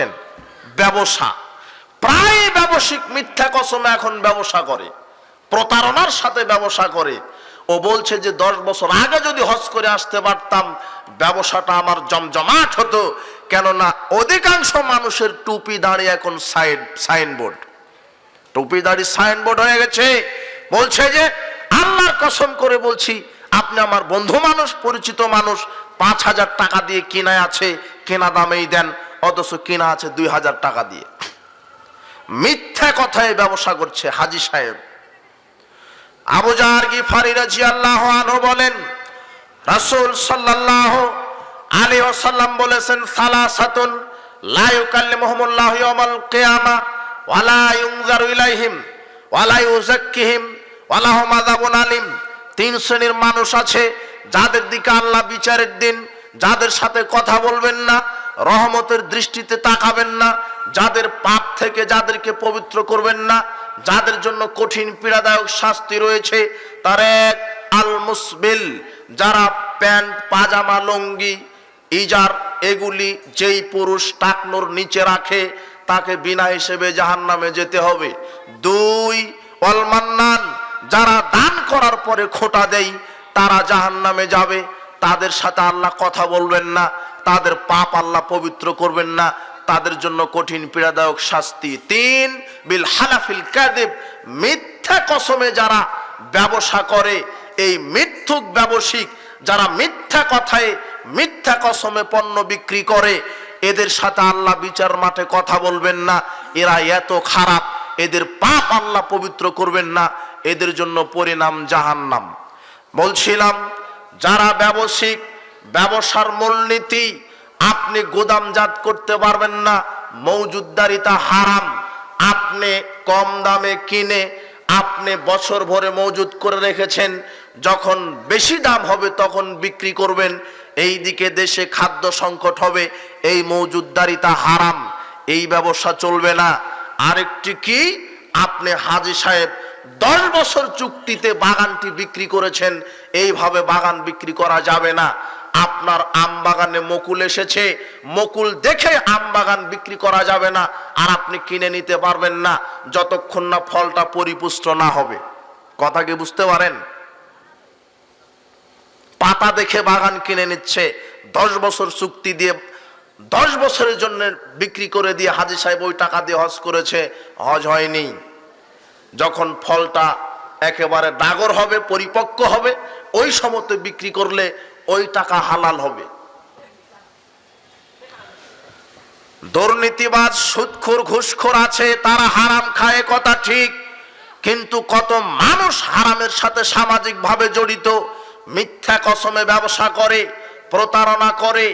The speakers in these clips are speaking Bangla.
করেছেন ব্যবসা। প্রায় ব্যবসায়িক মিথ্যা কসমে এখন ব্যবসা করে। প্রতারণার সাথে ব্যবসা করে। ও বলছে যে, দশ বছর আগে যদি হজ করে আসতে পারতাম, ব্যবসাটা আমার জমজমাট হতো। কেননা, অধিকাংশ মানুষের টুপি দাঁড়িয়ে এখন সাইড, সাইনবোর্ড। টুপি দাঁড়ি সাইনবোর্ড হয়ে গেছে। বলছে যে, আল্লাহর কসম করে বলছি, আপনি আমার বন্ধু মানুষ, পরিচিত মানুষ, পাঁচ হাজার টাকা দিয়ে কিনায় আছে, কেনা দামেই দেন। অথচ কিনা আছে দুই হাজার টাকা দিয়ে। মিথ্যা কথায় ব্যবসা করছে হাজি সাহেব। আবু জাহার গিফারি রাজি আল্লাহ আনহু বলেন, রাসূল সাল্লাল্লাহু আলাইহি ওয়াসাল্লাম বলেছেন, সালাসাতুন লা ইউকাল্লিমুহুমুল্লাহু ইয়াওমাল কিয়ামা ওয়ালা ইউনজারু ইলাইহিম ওয়ালা ইউযাক্কিহিম ওয়ালা হুম আযাবুন আলিম। তিন শ্রেণির মানুষ আছে যাদের দিকে আল্লাহ বিচারের দিন যাদের সাথে কথা বলবেন না, রহমতের দৃষ্টিতে তাকাবেন না, যাদের পাপ থেকে যাদেরকে পবিত্র করবেন না, যাদের জন্য কঠিন পীড়াদায়ক শাস্তি রয়েছে, তার এক আল মুসবিল যারা প্যান্ট, পাজামা, লঙ্গি, ইজার, এগুলি যেই পুরুষ টাকনোর নিচে রাখে, তাকে বিনা হিসেবে জাহান নামে যেতে হবে। দুই অলমান্নান যারা দান করার পরে খোটা দেয়, তারা জাহান নামে যাবে। তাদের সাথে আল্লাহ কথা বলবেন না, তাদের পাপ আল্লাহ পবিত্র করবেন না, তাদের জন্য কঠিন পীড়াদায়ক শাস্তি। তিন, বিল হালাফিল কাদেব মিথ্যা কসমে যারা ব্যবসা করে, এই মিথ্যুক ব্যবসায়িক যারা মিথ্যা কথায় মিথ্যা কসমে পণ্য বিক্রি করে, এদের সাথে আল্লাহ বিচার মাঠে কথা বলবেন না, এরা এত খারাপ, এদের পাপ আল্লাহ পবিত্র করবেন না, এদের জন্য পরিণাম জাহান্নাম। বলছিলাম যারা ব্যবসায়িক, ব্যবসার মূলনীতি আপনি গোদামজাত করতে পারবেন না মৌজুদ্দারিতা হারাম। আপনি কম দামে কিনে, আপনি বছর ভরে মজুদ করে রেখেছেন, যখন বেশি দাম হবে তখন বিক্রি করবেন। এই দিকে দেশে খাদ্য সংকট হবে, এই মৌজুদ্দারিতা হারাম, এই ব্যবসা চলবে না। আরেকটি কি? আপনি হাজি সাহেব দশ বছর চুক্তিতে বাগানটি বিক্রি করেছেন, এইভাবে বাগান বিক্রি করা যাবে না। আপনার আম বাগানে মকুল এসেছে, মকুল দেখে আম বাগান বিক্রি করা যাবে না, আর আপনি কিনে নিতে পারবেন না, যতক্ষণ না ফলটা পরিপুষ্ট না হবে। কথা কি বুঝতে পারেন? পাতা দেখে বাগান কিনে নিচ্ছে, দশ বছর চুক্তি দিয়ে, দশ বছরের জন্য বিক্রি করে দিয়ে হাজি সাহেব ওই টাকা দিয়ে হজ করেছে, হজ হয়নি। যখন ফলটা একেবারে ডাগর হবে, পরিপক্ক হবে, ওই সমতে বিক্রি করলে ওই টাকা হালাল হবে। দুর্নীতিবাজ সুদখোর ঘুষখোর আছে, তারা হারাম খায়, কথা ঠিক। কিন্তু কত মানুষ হারামের সাথে সামাজিকভাবে জড়িত, মিথ্যা কসমে ব্যবসা করে, প্রতারণা করে,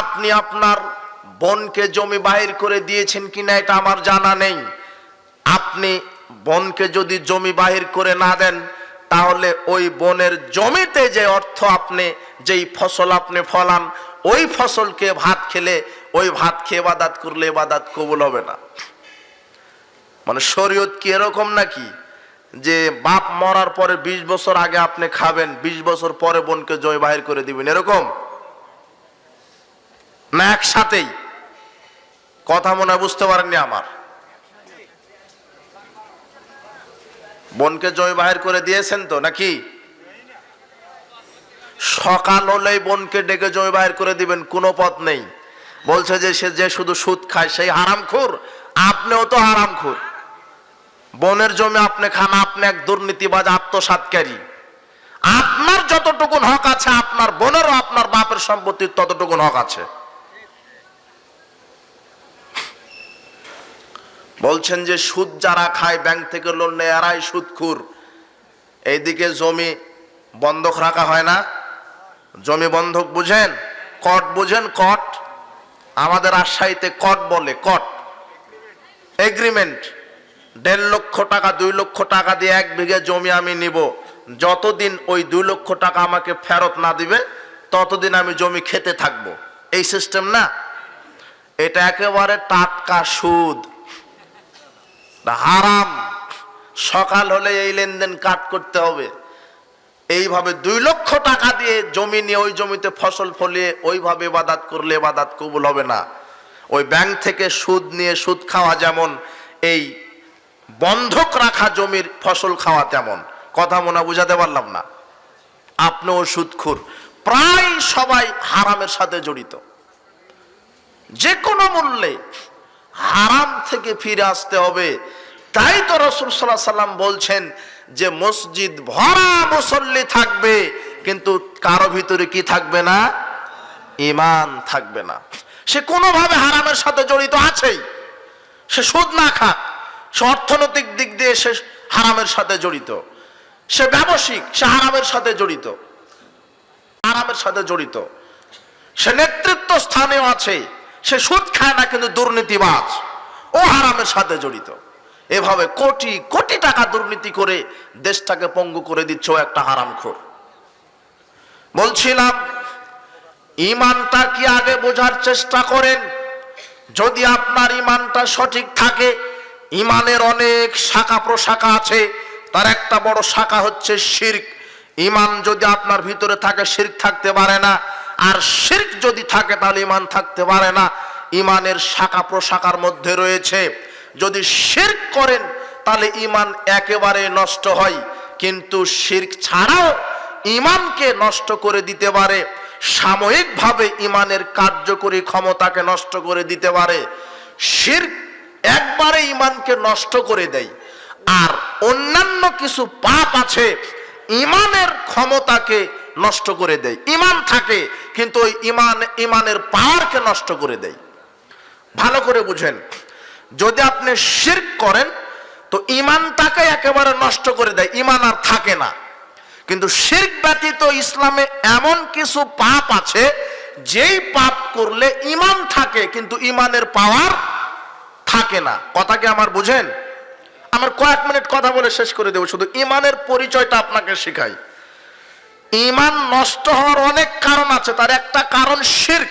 আপনি আপনার বোনকে জমি বাহির করে দিয়েছেন কিনা এটা আমার জানা নেই। আপনি বোনকে যদি জমি বাহির করে না দেন, তাহলে ওই বনের জমিতে যে অর্থ আপনি, যেই ফসল আপনি ফলান, ওই ফসলকে ভাত খেলে, ওই ভাত খেয়ে বাদাত করলে বাদাত কবুল হবে না। মানে শরীয়ত কি এরকম নাকি? যে বাপ মরার পরে ২০ বছর আগে আপনি খাবেন ২০ বছর পরে বোনকে জমি বাহির করে দিবেন, এরকম? না একসাথেই? কথা মনে বুঝতে পারেননি আমার। বোনকে জমি বাহির করে দিয়েছেন তো নাকি? সকাল হলেই বোনকে ডেকে জমি বাহির করে দিবেন, কোনো পথ নেই। বলছে যে সে যে শুধু সুদ খায়, সেই হারামখোর, আপনিও তো হারামখোর। বোনের জমি আপনি খান, আপনি এক দুর্নীতিবাজ আত্মসাতকারী। আপনার যতটুকুন হক আছে, আপনার বোনেরও আপনার বাপের সম্পত্তির ততটুকুন হক আছে। বলছেন যে সুদ যারা খায়, ব্যাংক থেকে লোন নেয়, এরাই সুদখুর। এইদিকে জমি বন্ধক রাখা হয় না। জমি বন্ধক বুঝেন? কট বুঝেন? কট। আমাদের রাজশাহীতে কট বলে, কট। এগ্রিমেন্ট। দেড় লক্ষ টাকা, দুই লক্ষ টাকা দিয়ে এক বিঘে জমি আমি নিব। যতদিন ওই দুই লক্ষ টাকা আমাকে ফেরত না দিবে, ততদিন আমি জমি খেতে থাকব। এই সিস্টেম না? এটা একেবারে টাটকা সুদ। হারাম। সকাল হলে এই লেনদেন কাট করতে হবে। এইভাবে দুই লক্ষ টাকা দিয়ে জমি নিয়ে ওই জমিতে ফসল ফলিয়ে ওইভাবে বাদাত করলে বাদাত কবুল হবে না। ওই ব্যাংক থেকে সুদ নিয়ে সুদ খাওয়া যেমন, এই বন্ধক রাখা জমির ফসল খাওয়া তেমন। কথা মনে বুঝাতে পারলাম না। আপনিও সুদখুর। প্রায় সবাই হারামের সাথে জড়িত। যে কোনো মূল্যে হারাম থেকে ফিরে আসতে হবে। তাই তো রসুল সাল্লাহ সাল্লাম বলছেন যে মসজিদ ভরা মুসল্লি থাকবে, কিন্তু কারও ভিতরে কি থাকবে না? ইমান থাকবে না। সে কোনোভাবে হারামের সাথে জড়িত আছেই। সে সুদ না খাক, সে অর্থনৈতিক দিক দিয়ে সে হারামের সাথে জড়িত। সে ব্যবসায়িক, সে হারামের সাথে জড়িত। হারামের সাথে জড়িত। সে নেতৃত্ব স্থানেও আছে। সে সুদ খায় না, কিন্তু দুর্নীতিবাজ। ও হারামের সাথে জড়িত। এভাবে কোটি কোটি টাকা দুর্নীতি করে দেশটাকে পঙ্গু করে দিচ্ছে একটা হারামখোর। বলছিলাম, ইমানটা কি আগে বোঝার চেষ্টা করেন? যদি আপনার ইমানটা সঠিক থাকে, ইমানের অনেক শাখা প্রশাখা আছে, তার একটা বড় শাখা হচ্ছে শির্ক। ইমান যদি আপনার ভিতরে থাকে, শির্ক থাকতে পারে না। আর শির্ক যদি থাকে, তাহলে ইমান থাকতে পারে না। ইমানের শাখা প্রশাখার মধ্যে রয়েছে যদি শির্ক করেন, তাহলে ইমান একেবারে নষ্ট হয়। কিন্তু শির্ক ছাড়াও ইমানকে নষ্ট করে দিতে পারে, সাময়িকভাবে ইমানের কার্যকরী ক্ষমতাকে নষ্ট করে দিতে পারে। শির্ক একবারে ইমানকে নষ্ট করে দেয়। আর অন্যান্য কিছু পাপ আছে ইমানের ক্ষমতাকে নষ্ট করে দেয়। ইমান থাকে, কিন্তু ওই ইমান ইমানের পাওয়ারকে নষ্ট করে দেয়। ভালো করে বুঝেন। যদি আপনি শির্ক করেন, তো ইমানটাকে একেবারে নষ্ট করে দেয়। ইমান আর থাকে না। কিন্তু শির্ক ব্যতীত ইসলামে এমন কিছু পাপ আছে, যেই পাপ করলে ইমান থাকে, কিন্তু ইমানের পাওয়ার থাকে না। কথা কি আমার বুঝেন? আমার কয়েক মিনিট কথা বলে শেষ করে দেবো। শুধু ইমানের পরিচয়টা আপনাকে শেখাই। ইমান নষ্ট হওয়ার অনেক কারণ আছে। তার একটা কারণ শির্ক।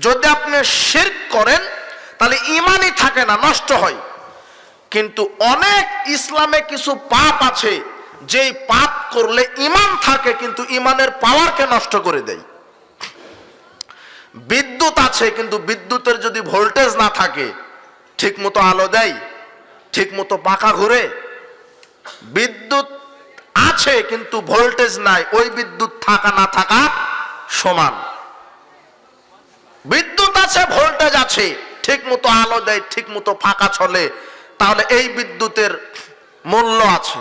যদি আপনি শির্ক করেন তাহলে ইমানই থাকে না, নষ্ট হয়। কিন্তু অনেক ইসলামে কিছু পাপ আছে, যেই পাপ করলে ইমান থাকে, কিন্তু ইমানের পাওয়ারকে নষ্ট করে দেয়। বিদ্যুৎ আছে, কিন্তু বিদ্যুতের যদি ভোল্টেজ না থাকে ঠিক মতো আলো দেয় ঠিক মতো পাখা ঘুরে। বিদ্যুৎ আছে, কিন্তু ভোল্টেজ নাই, ওই বিদ্যুৎ থাকা না থাকা সমান। বিদ্যুৎ আছে, ভোল্টেজ আছে ঠিক মতো আলো দেয় ঠিক মতো ফাঁকা চলে, তাহলে এই বিদ্যুতের মূল্য আছে।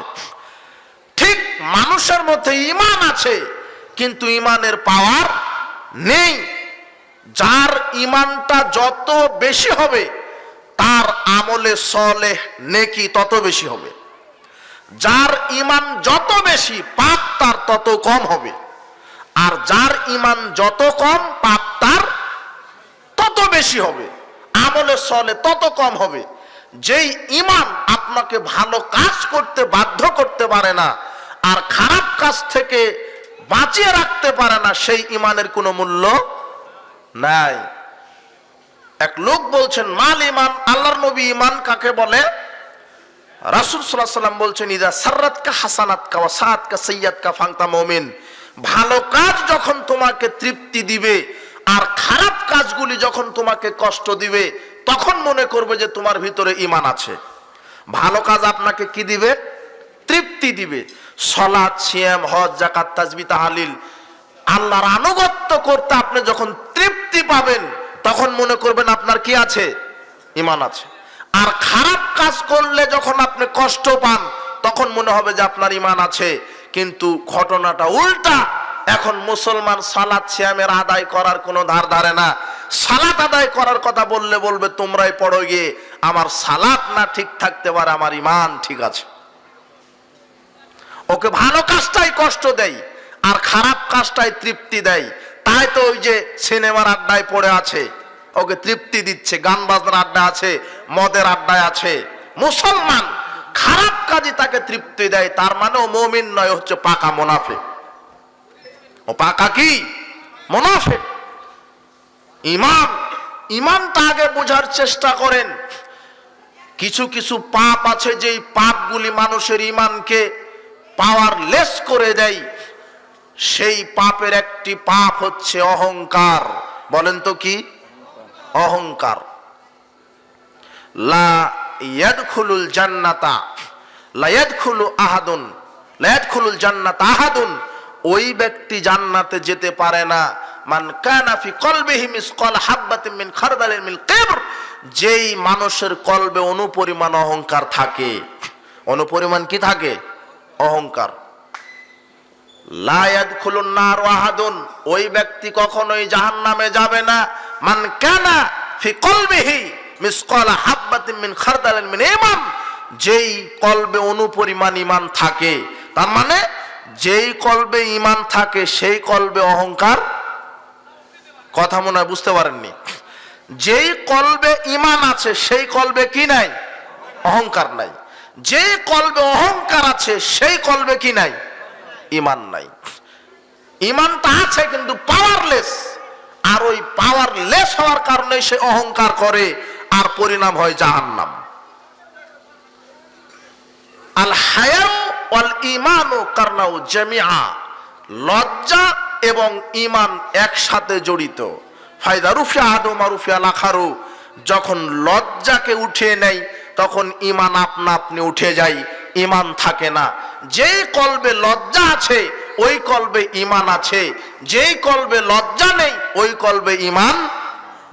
ঠিক মানুষের মধ্যে ইমান আছে, কিন্তু ইমানের পাওয়ার নেই। যার ইমানটা যত বেশি হবে, তার আমলে সলে নেকি তত বেশি হবে। যার ইমান যত বেশি, পাপ তার তত কম হবে। আর যার ইমান যত কম, পাপ তার তত বেশি হবে। আমলে সলে তত কম হবে। যেই ইমান আপনাকে ভালো কাজ করতে বাধ্য করতে পারে না আর খারাপ কাজ থেকে বাঁচিয়ে রাখতে পারে না, সেই ইমানের কোনো মূল্য নাই। এক লোক বলছেন, মাল ইমান, আল্লাহর নবী ইমান কাকে বলে? রাসুল সাল্লাহ সাল্লাম বলছেন, ইদা সার্রাত কা হাসানাত কা ওয়াসাত কা সৈয়াদ কা ফাংতা মমিন। ভালো কাজ যখন তোমাকে তৃপ্তি দিবে আর খারাপ কাজগুলি যখন তোমাকে কষ্ট দিবে, তখন মনে করবে যে তোমার ভিতরে ইমান আছে। ভালো কাজ আপনাকে কি দিবে? তৃপ্তি দিবে। সলাদ সিয়াম, হজ জাকাত তাজবি, তাহালিল, আল্লাহর আনুগত্য করতে আপনি যখন তৃপ্তি পাবেন, তখন মনে করবেন আপনার কি আছে? ইমান আছে। আর খারাপ কাজ করলে যখন আপনি কষ্ট পান, তখন মনে হবে যে আপনার ইমান আছে। কিন্তু ঘটনাটা উল্টা। এখন মুসলমান সালাত শ্যামের আদায় করার কোনো ধার ধারে না। সালাত আদায় করার কথা বললে বলবে, তোমরাই পড়ো গিয়ে, আমার সালাত না ঠিক থাকতে পারে, আমার ইমান ঠিক আছে। ওকে ভালো কাজটাই কষ্ট দেয়, আর খারাপ কাজটাই তৃপ্তি দেয়। তাই তো ওই যে সিনেমার আড্ডায় পড়ে আছে, ওকে তৃপ্তি দিচ্ছে, গান বাজনার আড্ডা আছে, মদের আড্ডায় আছে। মুসলমান খারাপ কাজই তাকে তৃপ্তি দেয়, তার মানে ও মমিন নয় হচ্ছে পাকা মোনাফে ও পাকা কি মোনাফে ইমান ইমানটা আগে বোঝার চেষ্টা করেন। কিছু কিছু পাপ আছে যেই পাপগুলি মানুষের ইমানকে পাওয়ার লেস করে দেয়। সেই পাপের একটি পাপ হচ্ছে অহংকার। বলেন তো কি? অহংকার। লা ইয়াদখুলুল জান্নাতা, লা ইয়াদখুলু আহাদুন, লা ইয়াদখুলুল জান্নাতা আহাদুন। ওই ব্যক্তি জান্নাতে যেতে পারে না। মান কানা ফি কলবিহি মিসকাল হাববাতিন মিন খারদালিন মিন কিবর। যেই মানুষের কলবে অনুপরিমাণ অহংকার থাকে। অনুপরিমাণ কি থাকে? অহংকার। লায়াদ খুলুন নার আহাদুন। ওই ব্যক্তি কখনোই জাহান্নামে যাবে না। মান কানা ফি কলবিহি মিসকাল হাববাতিন মিন খারদালিন মিন ইমান যেই কলবে অনুপরিমাণ ইমান থাকে, তার মানে যেই কলবে ইমান থাকে, সেই কলবে অহংকার? কথা মনে হয় বুঝতে পারেননি। যেই কলবে ইমান আছে, সেই কলবে কি নাই? অহংকার নাই। যেই কলবে অহংকার আছে, সেই কলবে কি নাই? ইমান নাই। ইমানটা আছে, কিন্তু পাওয়ারলেস আর ওই পাওয়ারলেস হওয়ার কারণে সে অহংকার করে, আর পরিণাম হয় জাহান্নাম। আল হায়াউ ওয়াল ইমানু কারনাউ জামিআ। লজ্জা এবং ইমান একসাথে জড়িত। ফায়দা রুফিয়া আদু মারুফিয়া লাখারু যখন লজ্জাকে উঠিয়ে নেয় তখন ইমান আপনা আপনি উঠে যায় ইমান থাকে না। যেই কলবে লজ্জা আছে, ওই কলবে ইমান আছে। যেই কলবে লজ্জা নেই, ওই কলবে ইমান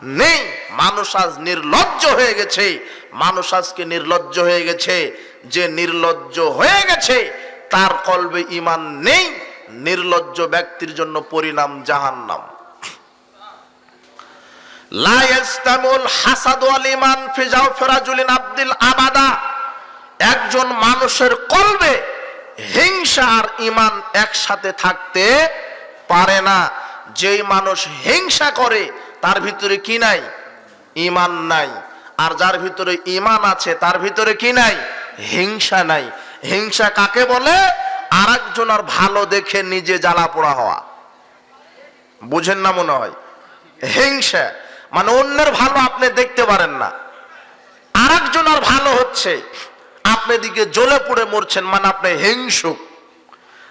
নেই। মানুষ আজ নির্লজ্জ হয়ে গেছে। মানুষ আজকে নির্লজ্জ হয়ে গেছে। যে নির্লজ্জ হয়ে গেছে, তার কলবে ইমান নেই। নির্লজ্জ ব্যক্তির জন্য পরিণাম জাহান্নাম। একজন মানুষের কলবে হিংসা আর ইমান একসাথে থাকতে পারে না। যেই মানুষ হিংসা করে তার ভিতরে কি নাই? ইমান নাই। আর যার ভিতরে ইমান আছে, তার ভিতরে কি নাই? হিংসা নাই। হিংসা কাকে বলে? আর একজনের ভালো দেখে নিজে জ্বালা পোড়া হওয়া। বুঝেন না মনে হয়? হিংসা। মানে অন্যের ভালো আপনি দেখতে পারেন না। আর একজনের ভালো হচ্ছে। আপনি দিকে জ্বলে পড়ে মরছেন মানে আপনি হিংসুক।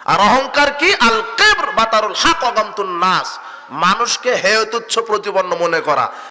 আর অহংকার কি? আল কেবর বাতারুল হাক অগমতুন নাস মানুষকে হেয় তুচ্ছ প্রতিপন্ন মনে করা।